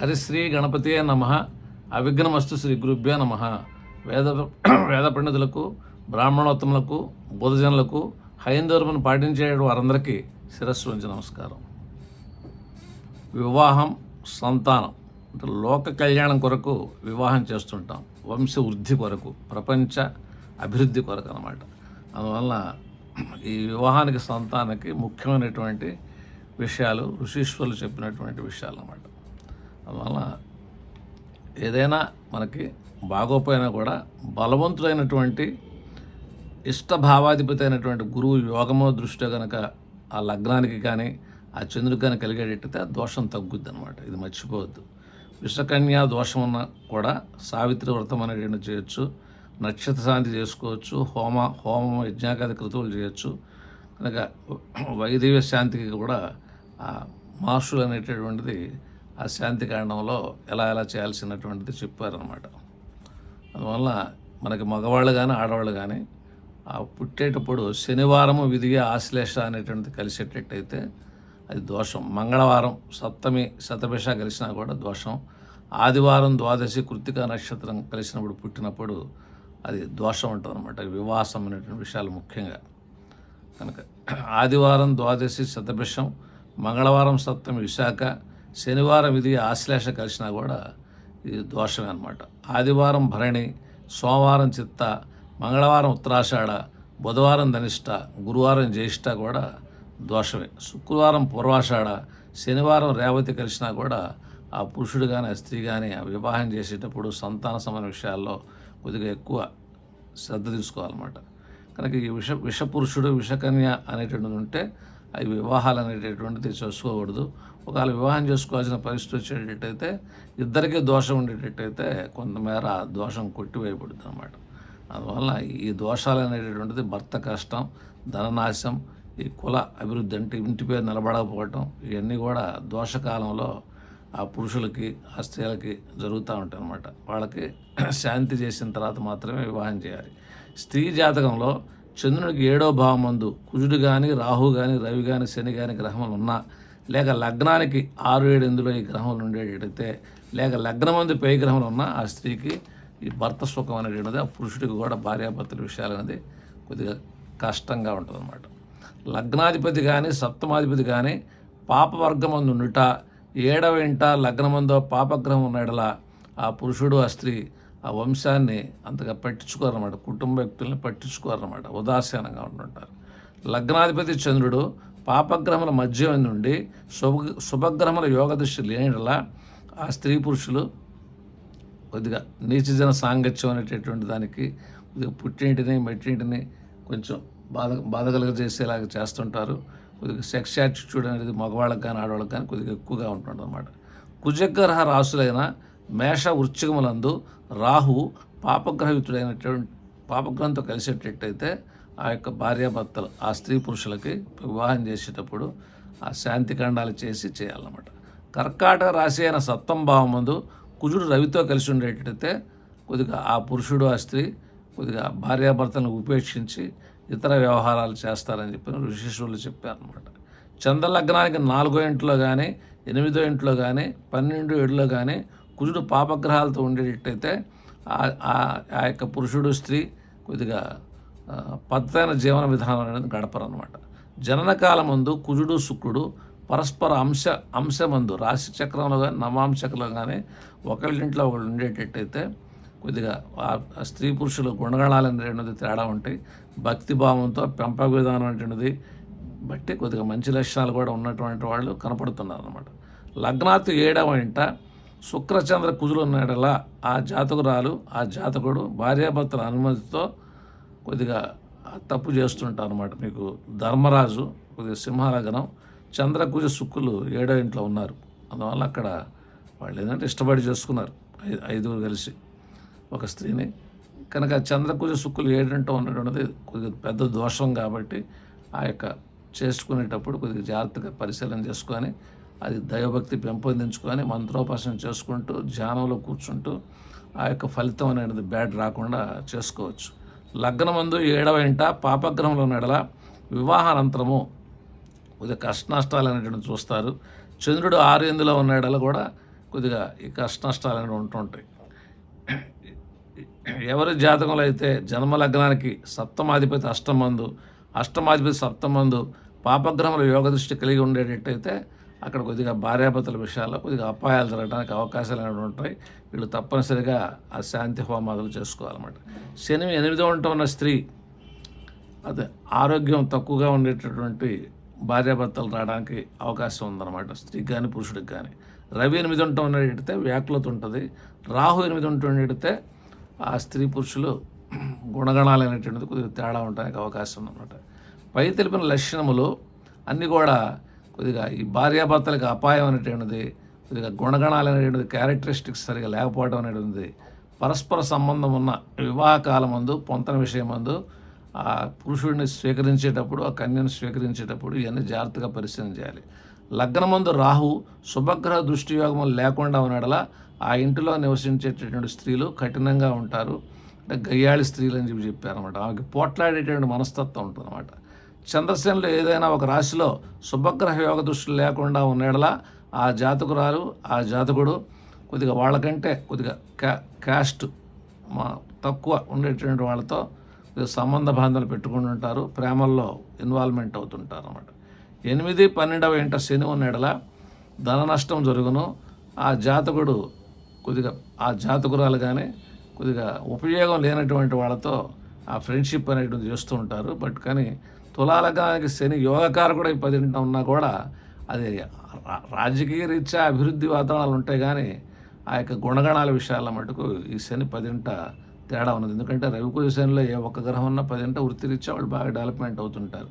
హరిశ్రీ గణపతియే నమ. అవిఘ్నమస్తు శ్రీ గురుభ్యో నమ. వేద వేద పండితులకు బ్రాహ్మణోత్తములకు బుధజనులకు హైందర్మను పాటించే వారందరికీ శిరస్సు వంచి నమస్కారం. వివాహం సంతానం అంటే లోక కళ్యాణం కొరకు వివాహం చేస్తుంటాం. వంశ వృద్ధి కొరకు ప్రపంచ అభివృద్ధి కొరకు అనమాట అందువల్ల ఈ వివాహానికి సంతానానికి ముఖ్యమైనటువంటి విషయాలు ఋషీశ్వరులు చెప్పినటువంటి విషయాలు అన్నమాట. అందువల్ల ఏదైనా మనకి బాగోపోయినా కూడా బలవంతుడైనటువంటి ఇష్టభావాధిపతి అయినటువంటి గురువు యోగమో దృష్ట్యా కనుక ఆ లగ్నానికి కానీ ఆ చంద్రుడికి కానీ కలిగేటట్టయితే ఆ దోషం తగ్గుద్ది అనమాట ఇది మర్చిపోవద్దు. విషకన్యా దోషం ఉన్న కూడా సావిత్రి వ్రతం అనేటువంటి చేయొచ్చు. నక్షత్ర శాంతి చేసుకోవచ్చు. హోమ హోమం యజ్ఞాకాది కృతువులు చేయొచ్చు. కనుక వైదేవ శాంతికి కూడా ఆ మాషులు అనేటటువంటిది ఆ శాంతి కాండంలో ఎలా ఎలా చేయాల్సినటువంటిది చెప్పారనమాట అందువల్ల మనకి మగవాళ్ళు కానీ ఆడవాళ్ళు కానీ ఆ పుట్టేటప్పుడు శనివారము విధిగా ఆశ్లేష అనేటువంటిది కలిసేటట్టయితే అది దోషం. మంగళవారం సప్తమి శతభిష కలిసినా కూడా దోషం. ఆదివారం ద్వాదశి కృతిక నక్షత్రం కలిసినప్పుడు పుట్టినప్పుడు అది దోషం ఉంటుంది అనమాట వివాసం అనేటువంటి విషయాలు ముఖ్యంగా. కనుక ఆదివారం ద్వాదశి శతభిషం మంగళవారం సప్తమి విశాఖ శనివారం ఇది ఆశ్లేష కలిసినా కూడా ఇది దోషమే అనమాట ఆదివారం భరణి సోమవారం చిత్త మంగళవారం ఉత్తరాషాఢ బుధవారం ధనిష్ట గురువారం జ్యేష్ఠ కూడా దోషమే. శుక్రవారం పూర్వాషాఢ శనివారం రేవతి కలిసినా కూడా ఆ పురుషుడు కానీ ఆ స్త్రీ కానీ ఆ వివాహం చేసేటప్పుడు సంతాన సమయ విషయాల్లో కొద్దిగా ఎక్కువ శ్రద్ధ తీసుకోవాలన్నమాట. కనుక ఈ విష విషపురుషుడు విషకన్య అనేటువంటిది ఉంటే అవి వివాహాలు అనేటటువంటిది చేసుకోకూడదు. ఒకవేళ వివాహం చేసుకోవాల్సిన పరిస్థితి వచ్చేటట్టయితే ఇద్దరికీ దోషం ఉండేటట్టయితే కొంతమేర ఆ దోషం కొట్టివేయబడుతుంది అనమాట అందువల్ల ఈ దోషాలు అనేటటువంటిది భర్త కష్టం ధననాశం ఈ కుల అభివృద్ధి అంటే ఇంటి పేరు నిలబడకపోవటం ఇవన్నీ కూడా దోషకాలంలో ఆ పురుషులకి ఆ స్త్రీలకి జరుగుతూ ఉంటాయి అన్నమాట వాళ్ళకి శాంతి చేసిన తర్వాత మాత్రమే వివాహం చేయాలి. స్త్రీ జాతకంలో చంద్రునికి ఏడో భావమందు కుజుడు కానీ రాహు కానీ రవి కానీ శని కానీ గ్రహములు ఉన్నా లేక లగ్నానికి ఆరు ఏడు ఎందులో ఈ గ్రహములు ఉండేటట్టయితే లేక లగ్నం మంది పై గ్రహములు ఉన్నా ఆ స్త్రీకి ఈ భర్త సుఖం అనేటువంటిది ఆ పురుషుడికి కూడా భార్యాభర్తల విషయాలు అనేది కొద్దిగా కష్టంగా ఉంటుంది లగ్నాధిపతి కానీ సప్తమాధిపతి కానీ పాపవర్గమందు ఉండుట ఏడవ ఇంట లగ్నమందో పాపగ్రహం ఉన్నడలా ఆ పురుషుడు ఆ స్త్రీ ఆ వంశాన్ని అంతగా పట్టించుకోరన్నమాట. కుటుంబ వ్యక్తుల్ని పట్టించుకోరన్నమాట. ఉదాసీనంగా ఉంటుంటారు లగ్నాధిపతి చంద్రుడు పాపగ్రహముల మధ్య నుండి శుభ శుభగ్రహముల యోగదృష్టి లేనిలా ఆ స్త్రీ పురుషులు కొద్దిగా నీచజన సాంగత్యం అనేటటువంటి దానికి కొద్దిగా పుట్టింటిని మెట్టింటిని కొంచెం బాధ బాధ కలుగజేసేలాగా చేస్తుంటారు. కొద్దిగా సెక్స్ యాటిట్యూడ్ అనేది మగవాళ్ళకి కానీ ఆడవాళ్ళకి కానీ కొద్దిగా ఎక్కువగా ఉంటుంది అన్నమాట కుజగ్రహ రాసులైన మేష వృశ్చికములందు రాహు పాపగ్రహయుతుడైనటువంటి పాపగ్రహంతో కలిసేటట్టయితే ఆ యొక్క భార్యాభర్తలు ఆ స్త్రీ పురుషులకి వివాహం చేసేటప్పుడు ఆ శాంతి ఖండాలు చేసి చేయాలన్నమాట. కర్కాటక రాశి అయిన సప్తం భావముందు కుజుడు రవితో కలిసి ఉండేటట్టయితే కొద్దిగా ఆ పురుషుడు ఆ స్త్రీ కొద్దిగా భార్యాభర్తలను ఉపేక్షించి ఇతర వ్యవహారాలు చేస్తారని చెప్పి ఋషిశువులు చెప్పారనమాట చంద్రలగ్నానికి నాలుగో ఇంట్లో కానీ ఎనిమిదో ఇంట్లో కానీ పన్నెండు ఏడులో కానీ కుజుడు పాపగ్రహాలతో ఉండేటట్టయితే ఆ- ఆ- యొక్క పురుషుడు స్త్రీ కొద్దిగా పద్ధతైన జీవన విధానం అనేది గడపరు అనమాట జననకాలం ముందు కుజుడు శుక్రుడు పరస్పర అంశ అంశమందు రాశి చక్రంలో కానీ నవాంశకంలో కానీ ఒకళ్ళింట్లో ఒకళ్ళు ఉండేటట్టయితే కొద్దిగా స్త్రీ పురుషుల గుణగణాలు అనేటువంటిది తేడా ఉంటాయి. భక్తి భావంతో పెంపక విధానం అనేటువంటిది బట్టి కొద్దిగా మంచి లక్షణాలు కూడా ఉన్నటువంటి వాళ్ళు కనపడుతున్నారు అనమాట లగ్నాతు ఏడవ ఇంట శుక్రచంద్ర కుజులు ఉన్నాడలా ఆ జాతకురాలు ఆ జాతకుడు భార్యాభర్తల అనుమతితో కొద్దిగా తప్పు చేస్తుంటారు అనమాట మీకు. ధర్మరాజు కొద్దిగా సింహలగ్నం చంద్రకుజ శుక్కులు ఏడో ఇంట్లో ఉన్నారు. అందువల్ల అక్కడ వాళ్ళు ఏంటంటే ఇష్టపడి చేసుకున్నారు ఐదుగురు కలిసి ఒక స్త్రీని. కనుక చంద్రకుజ శుక్కులు ఏడంటో ఉన్నటువంటిది కొద్దిగా పెద్ద దోషం కాబట్టి ఆ యొక్క చేసుకునేటప్పుడు కొద్దిగా జాగ్రత్తగా పరిశీలన చేసుకొని అది దైవభక్తి పెంపొందించుకొని మంత్రోపాసన చేసుకుంటూ ధ్యానంలో కూర్చుంటూ ఆ యొక్క ఫలితం అనేది బ్యాడ్ రాకుండా చేసుకోవచ్చు. లగ్నమందు ఏడవ ఇంట పాపగ్రహంలో నడల వివాహానంతరము కొద్దిగా కష్ట నష్టాలు అనేటువంటి చూస్తారు. చంద్రుడు ఆరు ఎందులో ఉన్న ఎడల కూడా కొద్దిగా ఈ కష్ట నష్టాలు అనేవి ఉంటుంటాయి ఎవరి జాతకంలో అయితే జన్మలగ్నానికి సప్తమాధిపతి అష్టమందు అష్టమాధిపతి సప్తమందు పాపగ్రహముల యోగ దృష్టి కలిగి ఉండేటట్టయితే అక్కడ కొద్దిగా భార్యాభర్తల విషయాల్లో కొద్దిగా అపాయాలు జరగడానికి అవకాశాలు అనేవి ఉంటాయి. వీళ్ళు తప్పనిసరిగా ఆ శాంతి హోమాదులు చేసుకోవాలన్నమాట. శని ఎనిమిదో ఉంటున్న స్త్రీ అదే ఆరోగ్యం తక్కువగా ఉండేటటువంటి భార్యాభర్తలు రావడానికి అవకాశం ఉందన్నమాట. స్త్రీకి కానీ పురుషుడికి కానీ రవి ఎనిమిది ఉండటం ఎడితే వ్యాకులత ఉంటుంది. రాహు ఎనిమిది ఉండటం ఉండితే ఆ స్త్రీ పురుషులు గుణగణాలు అనేటువంటిది కొద్దిగా తేడా ఉండడానికి అవకాశం ఉందన్నమాట. పై తెలిపిన లక్షణములు అన్నీ కూడా కొద్దిగా ఈ భార్యాభర్తలకు అపాయం అనేటువంటిది కొద్దిగా గుణగణాలు అనేటువంటిది క్యారెక్టరిస్టిక్స్ సరిగా లేకపోవడం అనేటువంటిది పరస్పర సంబంధం ఉన్న వివాహ కాలం పొంతన విషయమందు ఆ పురుషుడిని స్వీకరించేటప్పుడు ఆ కన్యను స్వీకరించేటప్పుడు ఇవన్నీ జాగ్రత్తగా పరిశీలన చేయాలి. లగ్నమందు రాహు శుభగ్రహ దృష్టియోగం లేకుండా ఉన్నడలా ఆ ఇంటిలో నివసించేటటువంటి స్త్రీలు కఠినంగా ఉంటారు. అంటే గయ్యాళి స్త్రీలు అని చెప్పి చెప్పారనమాట ఆమెకి పోట్లాడేటువంటి మనస్తత్వం ఉంటుందన్నమాట. చంద్రసేనలో ఏదైనా ఒక రాశిలో శుభగ్రహ యోగ దృష్టి లేకుండా ఉన్నడలా ఆ జాతకురాలు ఆ జాతకుడు కొద్దిగా వాళ్ళకంటే కొద్దిగా క్యా క్యాస్ట్ మా తక్కువ ఉండేటువంటి వాళ్ళతో కొద్దిగా సంబంధ బాంధాలు పెట్టుకుని ఉంటారు ప్రేమల్లో ఇన్వాల్వ్మెంట్ అవుతుంటారు అన్నమాట. ఎనిమిది పన్నెండవ ఇంట శని ఉన్నడలా ధన నష్టం జరుగును. ఆ జాతకుడు కొద్దిగా ఆ జాతకురాలు కానీ కొద్దిగా ఉపయోగం లేనటువంటి వాళ్ళతో ఆ ఫ్రెండ్షిప్ అనేటువంటి చేస్తూ ఉంటారు. బట్ కానీ తులాలకానికి శని యోగకారకుడు ఈ పదింట ఉన్నా కూడా అది రాజకీయ రీత్యా అభివృద్ధి వాతావరణాలు ఉంటాయి కానీ ఆ యొక్క గుణగణాల విషయాల మటుకు ఈ శని పదింట తేడా ఉన్నది. ఎందుకంటే రవికుజ శనిలో ఏ ఒక్క గ్రహం ఉన్నా పదింట వృత్తిరీత్యా వాళ్ళు బాగా డెవలప్మెంట్ అవుతుంటారు.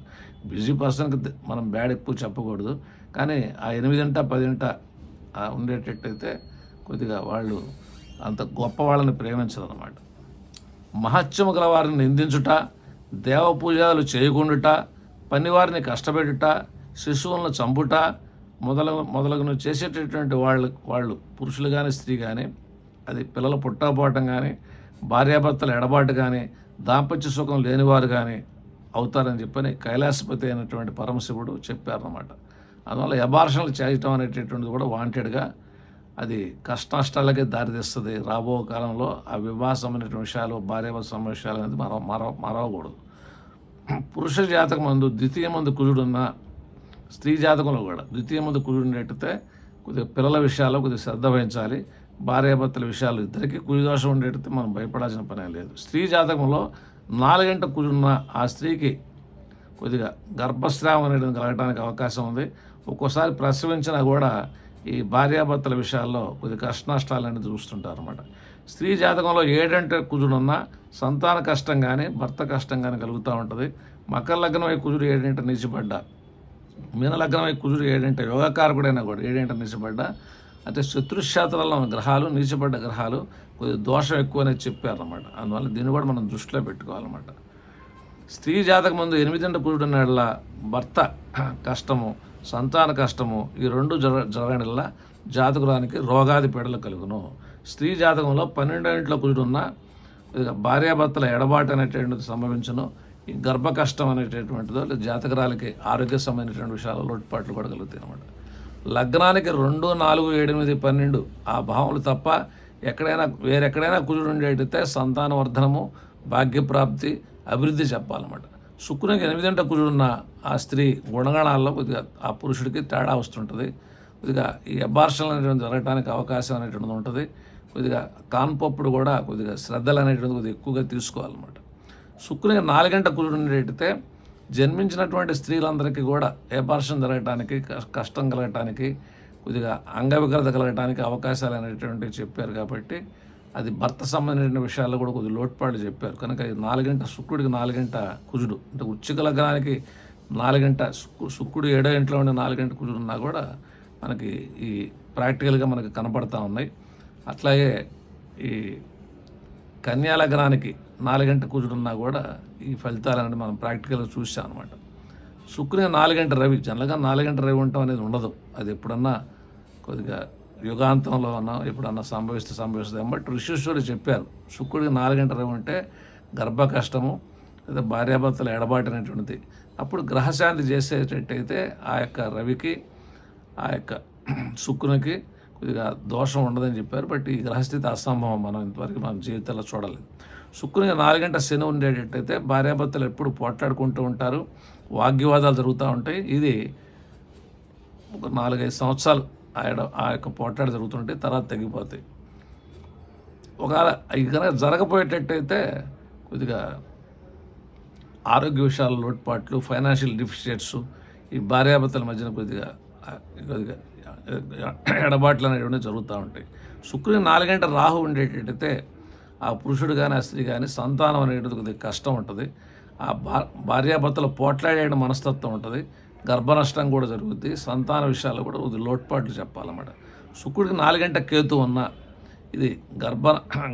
బిజీ పర్సన్కి మనం బ్యాడ్ ఎక్కువ చెప్పకూడదు. కానీ ఆ ఎనిమిదింట పదింట ఉండేటట్టయితే కొద్దిగా వాళ్ళు అంత గొప్ప వాళ్ళని ప్రేమించరు అన్నమాట మహత్యము గల వారిని నిందించుట దేవపూజాలు చేయకుండుట పనివారిని కష్టపెట్టుట శిశువులను చంపుట మొదల మొదలగును చేసేటటువంటి వాళ్ళు వాళ్ళు పురుషులు కానీ స్త్రీ కానీ అది పిల్లల పుట్టకపోవటం కానీ భార్యాభర్తల ఎడబాటు కానీ దాంపత్య సుఖం లేనివారు కానీ అవుతారని చెప్పని కైలాసపతి అయినటువంటి పరమశివుడు చెప్పారన్నమాట. అందువల్ల ఎబార్షన్లు చేయటం అనేటటువంటిది కూడా వాంటెడ్గా అది కష్ట నష్టాలకే దారితీస్తుంది. రాబో కాలంలో ఆ వివాహం అనేటువంటి విషయాలు భార్యాభర్త విషయాలు అనేది మరవ మరవ మరవకూడదు. పురుష జాతకం మందు ద్వితీయ మందు కుజుడున్న స్త్రీ జాతకంలో కూడా ద్వితీయ మందు కుజుడు ఉండేటైతే కొద్దిగా పిల్లల విషయాల్లో కొద్దిగా శ్రద్ధ వహించాలి. భార్యాభర్తల విషయాలు ఇద్దరికి కుజుదోషం ఉండేటైతే మనం భయపడాల్సిన పని లేదు. స్త్రీ జాతకంలో నాలుగంట కుజుడున్న ఆ స్త్రీకి కొద్దిగా గర్భస్రావం అనేది కలగడానికి అవకాశం ఉంది. ఒక్కోసారి ప్రసవించినా కూడా ఈ భార్యాభర్తల విషయాల్లో కొద్ది కష్టనష్టాలు అనేది చూస్తుంటారు అనమాట స్త్రీ జాతకంలో ఏడంటే కుజుడున్నా సంతాన కష్టం కానీ భర్త కష్టం కానీ కలుగుతూ ఉంటుంది. మకర లగ్నమై కుజుడు ఏడంటే నిలిచిపడ్డా. మీన లగ్నమై కుజుడు ఏడంటే యోగకారకుడైనా కూడా ఏడంటే నిలిచిపడ్డ. అంటే శత్రుశాస్త్రాల్లో ఉన్న గ్రహాలు నిలిచిపడ్డ గ్రహాలు కొద్దిగా దోషం ఎక్కువ అనేది చెప్పారన్నమాట. అందువల్ల దీన్ని కూడా మనం దృష్టిలో పెట్టుకోవాలన్నమాట. స్త్రీ జాతక ముందు ఎనిమిదింట కుజుడు కుజుడున్నట్ల భర్త కష్టము సంతాన కష్టము ఈ రెండు జర జరగడంలా జాతకురానికి రోగాది పీడలు కలుగును. స్త్రీ జాతకంలో పన్నెండో ఇంట్లో భార్యాభర్తల ఎడబాటు అనేటువంటిది సంభవించను. ఈ గర్భ కష్టం అనేటటువంటిదో లేదా జాతకరాలకి ఆరోగ్య సంబంధించినటువంటి విషయాలు లోటుపాట్లు కూడా కలుగుతాయి లగ్నానికి రెండు నాలుగు ఎనిమిది పన్నెండు ఆ భావములు తప్ప ఎక్కడైనా వేరెక్కడైనా కుజుడు ఉండేటైతే సంతానవర్ధనము భాగ్యప్రాప్తి అభివృద్ధి చెప్పాలన్నమాట. శుక్రునికి ఎనిమిదింట కుజుడున్న ఆ స్త్రీ గుణగణాల్లో కొద్దిగా ఆ పురుషుడికి తేడా వస్తుంటుంది. కొద్దిగా ఈ అబార్షన్లు అనేటువంటి జరగడానికి అవకాశం అనేటువంటిది ఉంటుంది. కొద్దిగా కాన్పప్పుడు కూడా కొద్దిగా శ్రద్ధలు అనేటువంటిది కొద్దిగా ఎక్కువగా తీసుకోవాలన్నమాట. శుక్రునికి నాలుగంట కుజుడు ఉండేటైతే జన్మించినటువంటి స్త్రీలందరికీ కూడా ఏపార్షన్ జరగటానికి కష్టం కలగటానికి కొద్దిగా అంగవికలత కలగటానికి అవకాశాలు అనేటువంటివి చెప్పారు కాబట్టి అది భర్త సంబంధించిన విషయాల్లో కూడా కొద్దిగా లోటుపాట్లు చెప్పారు. కనుక నాలుగంట శుక్రుడికి నాలుగంట కుజుడు. అంటే ఉచ్చిక లగ్నానికి నాలుగంట శుక్రుడు ఏడో ఇంట్లో ఉండే నాలుగంట కుజుడు ఉన్నా కూడా మనకి ఈ ప్రాక్టికల్గా మనకి కనపడతా ఉన్నాయి. అట్లాగే ఈ కన్యా లగ్నానికి నాలుగంట కుజుడున్నా కూడా ఈ ఫలితాలు అనేది మనం ప్రాక్టికల్గా చూసాం అనమాట శుక్రుని నాలుగంట రవి జనరల్గా నాలుగంట రవి ఉండటం అనేది ఉండదు. అది ఎప్పుడన్నా కొద్దిగా యుగాంతంలో అన్నా ఎప్పుడన్నా సంభవిస్తే సంభవిస్తుంది బట్ ఋషీశ్వరుడు చెప్పారు శుక్రుడికి నాలుగంట రవి ఉంటే గర్భ కష్టము లేదా భార్యాభర్తల ఎడబాటు అనేటువంటిది. అప్పుడు గ్రహశాంతి చేసేటట్టయితే ఆ యొక్క రవికి ఆ యొక్క శుక్రునికి కొద్దిగా దోషం ఉండదని చెప్పారు. బట్ ఈ గ్రహస్థితి అసంభవం మనం ఇంతవరకు మన జీవితంలో చూడలేదు. శుక్రునికి నాలుగంట శని ఉండేటట్టయితే భార్యాభర్తలు ఎప్పుడు పోట్లాడుకుంటూ ఉంటారు వాగ్వివాదాలు జరుగుతూ ఉంటాయి. ఇది ఒక నాలుగైదు సంవత్సరాలు ఆయన ఆ యొక్క పోట్లాడు జరుగుతుంటే తర్వాత తగ్గిపోతాయి ఒకవేళ ఇది కనుక జరగపోయేటట్టయితే కొద్దిగా ఆరోగ్య విషయాల లోటుపాట్లు ఫైనాన్షియల్ డిఫిషియట్స్ ఈ భార్యాభర్తల మధ్యన కొద్దిగా కొద్దిగా ఎడబాట్లు అనేటువంటి జరుగుతూ ఉంటాయి. శుక్రుని నాలుగంట రాహు ఉండేటట్టయితే ఆ పురుషుడు కానీ ఆ స్త్రీ కానీ సంతానం అనేటిది కొద్దిగా కష్టం ఉంటుంది. ఆ భా భార్యాభర్తలు పోట్లాడే మనస్తత్వం ఉంటుంది. గర్భనష్టం కూడా జరుగుద్ది సంతాన విషయాల్లో కూడా కొద్దిగా లోటుపాట్లు చెప్పాలన్నమాట. శుక్రుడికి నాలుగంట కేతు ఉన్న ఇది గర్భ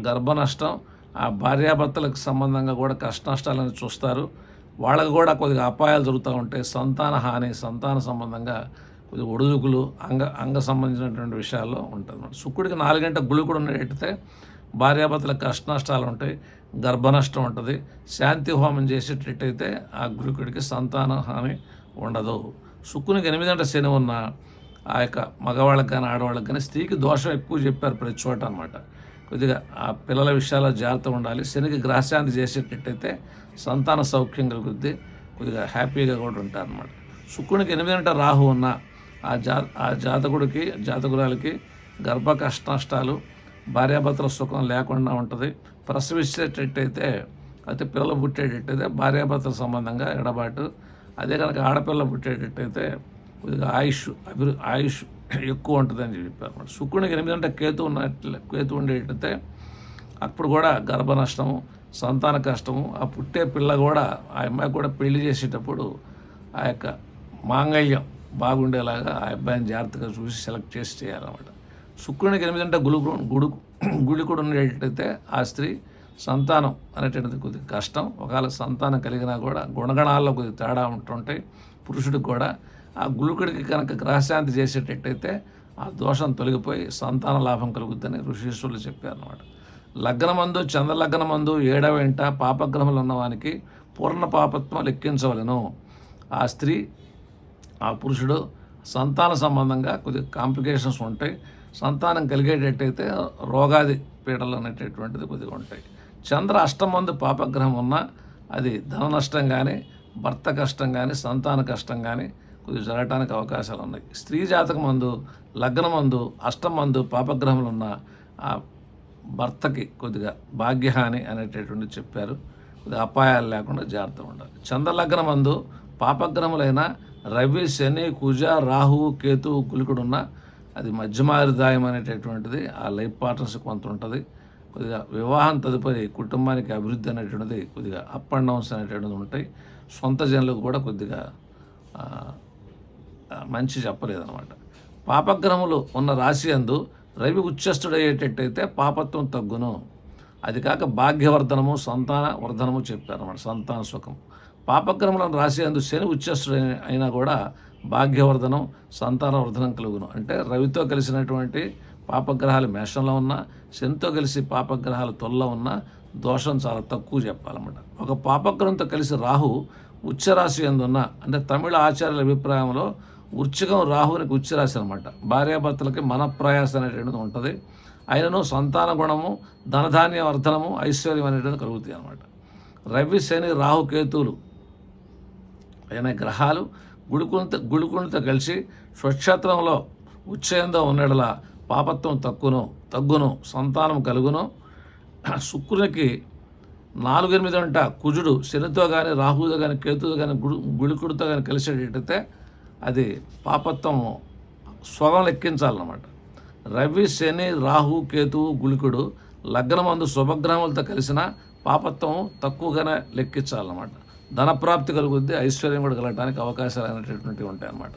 గర్భనష్టం ఆ భార్యాభర్తలకు సంబంధంగా కూడా కష్ట నష్టాలను చూస్తారు. వాళ్ళకు కూడా కొద్దిగా అపాయాలు జరుగుతూ ఉంటాయి సంతాన హాని సంతాన సంబంధంగా కొద్దిగా ఒడుదుకులు అంగ అంగ సంబంధించినటువంటి విషయాల్లో ఉంటుంది శుక్రుడికి నాలుగంట గుళికుడు ఉన్నట్టయితే భార్యాభర్తలకు కష్ట నష్టాలు ఉంటాయి గర్భనష్టం ఉంటుంది. శాంతి హోమం చేసేటట్టయితే ఆ గురుకుడికి సంతాన హాని ఉండదు. శుక్రునికి ఎనిమిది గంట శని ఉన్న ఆ యొక్క మగవాళ్ళకి కానీ ఆడవాళ్ళకి కానీ స్త్రీకి దోషం ఎక్కువ చెప్పారు ప్రతి చోట అనమాట కొద్దిగా ఆ పిల్లల విషయాల్లో జాగ్రత్త ఉండాలి. శనికి గ్రహశాంతి చేసేటట్టయితే సంతాన సౌఖ్యం కలుగుద్ది. కొద్దిగా హ్యాపీగా కూడా ఉంటారు అనమాట శుక్రునికి ఎనిమిది గంట రాహు ఉన్న ఆ జా ఆ జాతకుడికి జాతకురాలకి గర్భ కష్ట నష్టాలు భార్యాభర్తల సుఖం లేకుండా ఉంటుంది. ప్రసవించేటట్టయితే అయితే పిల్లలు పుట్టేటట్టయితే భార్యాభర్తల సంబంధంగా ఎడబాటు అదే కనుక ఆడపిల్ల పుట్టేటట్టయితే కొద్దిగా ఆయుష్ అభివృ ఆయుష్ ఎక్కువ ఉంటుందని చెప్పారు శుక్రునికి ఎనిమిది అంటే కేతు ఉన్నట్లే కేతు ఉండేటైతే అప్పుడు కూడా గర్భ నష్టము సంతాన కష్టము ఆ పుట్టే పిల్ల కూడా ఆ అమ్మాయి కూడా పెళ్ళి చేసేటప్పుడు ఆ యొక్క మాంగళ్యం బాగుండేలాగా ఆ అబ్బాయిని జాగ్రత్తగా చూసి సెలెక్ట్ చేసి చేయాలన్నమాట. శుక్రునికి ఎనిమిది అంటే గుడి గుడి కూడా ఉండేటట్టయితే ఆ స్త్రీ సంతానం అనేటువంటిది కొద్దిగా కష్టం. ఒకవేళ సంతానం కలిగినా కూడా గుణగణాల్లో కొద్దిగా తేడా ఉంటుంటాయి పురుషుడికి కూడా ఆ గుళుకుడికి కనుక గ్రహశాంతి చేసేటట్టయితే ఆ దోషం తొలగిపోయి సంతాన లాభం కలుగుద్దని ఋషీశ్వరులు చెప్పారు అనమాట లగ్నమందు చంద్రలగ్నమందు ఏడవ ఇంట పాపగ్రహములు ఉన్నవానికి పూర్ణ పాపత్వం లెక్కించవలను. ఆ స్త్రీ ఆ పురుషుడు సంతాన సంబంధంగా కొద్దిగా కాంప్లికేషన్స్ ఉంటాయి. సంతానం కలిగేటట్టయితే రోగాది పీడలు అనేటటువంటిది కొద్దిగా ఉంటాయి. చంద్ర అష్టమందు పాపగ్రహం ఉన్నా అది ధన నష్టం కానీ భర్త కష్టం కానీ సంతాన కష్టం కానీ కొద్దిగా జరగటానికి అవకాశాలు ఉన్నాయి. స్త్రీ జాతక మందు లగ్నమందు మందు పాపగ్రహములు ఉన్న ఆ భర్తకి కొద్దిగా భాగ్యహాని అనేటటువంటి చెప్పారు. కొద్దిగా అపాయాలు లేకుండా జాగ్రత్త ఉండాలి. చంద్రలగ్నం మందు పాపగ్రహములైన రవి శని కుజ రాహువు కేతువు కులికుడు ఉన్న అది మధ్యమారిదాయం అనేటటువంటిది. ఆ లైఫ్ పార్ట్నర్స్ కొంత ఉంటుంది. కొద్దిగా వివాహం తదుపరి కుటుంబానికి అభివృద్ధి అనేటువంటిది కొద్దిగా అప్ అండ్ డౌన్స్ అనేటువంటిది ఉంటాయి. సొంత జనులకు కూడా కొద్దిగా మంచి చెప్పలేదన్నమాట. పాపగ్రహములు ఉన్న రాశి అందు రవి ఉచ్చస్థుడయ్యేటట్టయితే పాపత్వం తగ్గును. అది కాక భాగ్యవర్ధనము సంతాన వర్ధనము చెప్పారన్నమాట సంతాన సుఖం పాపగ్రహములను రాశి అందు శని ఉచ్చస్థుడు అయినా కూడా భాగ్యవర్ధనం సంతాన వర్ధనం కలుగును. అంటే రవితో కలిసినటువంటి పాపగ్రహాలు మేషంలో ఉన్నా శనితో కలిసి పాపగ్రహాలు తొల్లో ఉన్న దోషం చాలా తక్కువ చెప్పాలన్నమాట. ఒక పాపగ్రహంతో కలిసి రాహు ఉచ్చరాశి ఎందున్న అంటే తమిళ ఆచార్యుల అభిప్రాయంలో ఉచ్చకం రాహునికి ఉచ్చరాశి అనమాట భార్యాభర్తలకి మనప్రయాస అనేటువంటిది ఉంటుంది. అయినను సంతాన గుణము ధనధాన్య వర్ధనము ఐశ్వర్యం అనేటువంటిది కలుగుతాయి అనమాట రవి శని రాహు కేతువులు అయిన గ్రహాలు గుడుకునితో గుడుకునితో కలిసి స్వక్షేత్రంలో ఉచ్చయంతో ఉన్నడలా పాపత్వం తక్కువను తగ్గును సంతానం కలుగును. శుక్రునికి నాలుగు ఎనిమిది అంట కుజుడు శనితో కానీ రాహుతో కానీ కేతుతో కానీ గుడు గుళికుడితో కానీ కలిసేటట్టయితే అది పాపత్వం స్వగం లెక్కించాలన్నమాట. రవి శని రాహు కేతువు గుళికుడు లగ్నమందు శుభగ్రహములతో కలిసిన పాపత్వం తక్కువగానే లెక్కించాలన్నమాట. ధనప్రాప్తి కలుగుద్ది ఐశ్వర్యం కూడా కలగడానికి అవకాశాలు అనేటటువంటివి ఉంటాయి అన్నమాట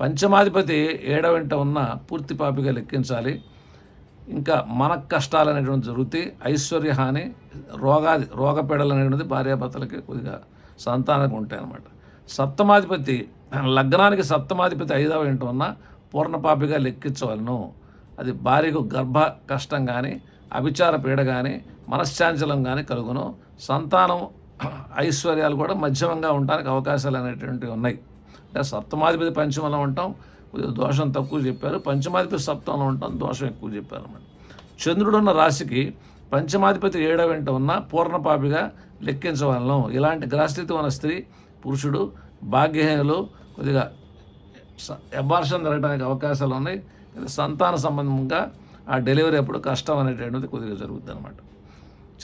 పంచమాధిపతి ఏడవ వెంట ఉన్న పూర్తి పాపిగా లెక్కించాలి. ఇంకా మన కష్టాలు అనేటువంటి జరుగుతాయి. ఐశ్వర్య హాని రోగాది రోగపీడలు అనేటువంటిది భార్యాభర్తలకి కొద్దిగా సంతానం ఉంటాయి అన్నమాట. సప్తమాధిపతి లగ్నానికి సప్తమాధిపతి ఐదవ ఇంట ఉన్న పూర్ణపాపిగా లెక్కించవలను. అది భార్యకు గర్భ కష్టం కానీ అభిచార పీడ కానీ మనశ్చాంచలం కానీ కలుగును. సంతానం ఐశ్వర్యాలు కూడా మధ్యమంగా ఉండడానికి అవకాశాలు అనేటువంటివి ఉన్నాయి. సప్తమాధిపతి పంచమంలో ఉంటాం. కొద్దిగా దోషం తక్కువ చెప్పారు. పంచమాధిపతి సప్తంలో ఉంటాం. దోషం ఎక్కువ చెప్పారు అన్నమాట. చంద్రుడు ఉన్న రాశికి పంచమాధిపతి ఏడవ వెంట ఉన్న పూర్ణపాపిగా లెక్కించవలం ఇలాంటి గ్రహస్థితి ఉన్న స్త్రీ పురుషుడు భాగ్యహీనులు కొద్దిగా ఎబార్షన్ జరగడానికి అవకాశాలు ఉన్నాయి. సంతాన సంబంధంగా ఆ డెలివరీ అప్పుడు కష్టం అనేటువంటిది కొద్దిగా జరుగుతుంది అనమాట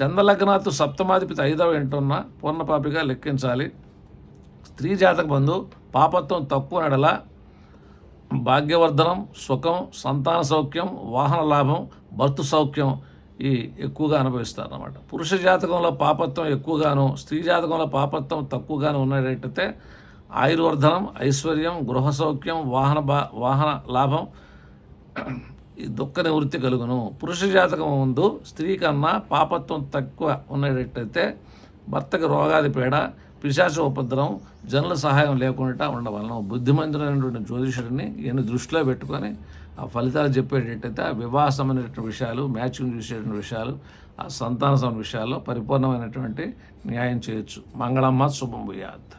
చంద్రలగ్నాథ్ సప్తమాధిపతి ఐదవ ఎంటున్న పూర్ణపాపిగా లెక్కించాలి. స్త్రీ జాతక బంధు పాపత్వం తక్కువ నడల భాగ్యవర్ధనం సుఖం సంతాన సౌఖ్యం వాహన లాభం భర్తు సౌఖ్యం ఈ ఎక్కువగా అనుభవిస్తారు అన్నమాట పురుష జాతకంలో పాపత్వం ఎక్కువగాను స్త్రీ జాతకంలో పాపత్వం తక్కువగాను ఉన్నట్టయితే ఆయుర్వర్ధనం ఐశ్వర్యం గృహ సౌఖ్యం వాహన బా వాహన లాభం ఈ దుఃఖ నివృత్తి కలుగును. పురుష జాతకం ముందు స్త్రీ కన్నా పాపత్వం తక్కువ ఉన్నట్టయితే భర్తకి రోగాది పీడ పిశాచ ఉపద్రవం జనుల సహాయం లేకుండా ఉండవలన బుద్ధిమంతుడైనటువంటి జ్యోతిషుడిని ఈయన దృష్టిలో పెట్టుకొని ఆ ఫలితాలు చెప్పేటట్టయితే ఆ వివాహ సంబంధించిన విషయాలు మ్యాచింగ్ చూసేటువంటి విషయాలు ఆ సంతాన సంబంధ విషయాల్లో పరిపూర్ణమైనటువంటి న్యాయం చేయొచ్చు. మంగళమ్మ శుభం భూయాత్.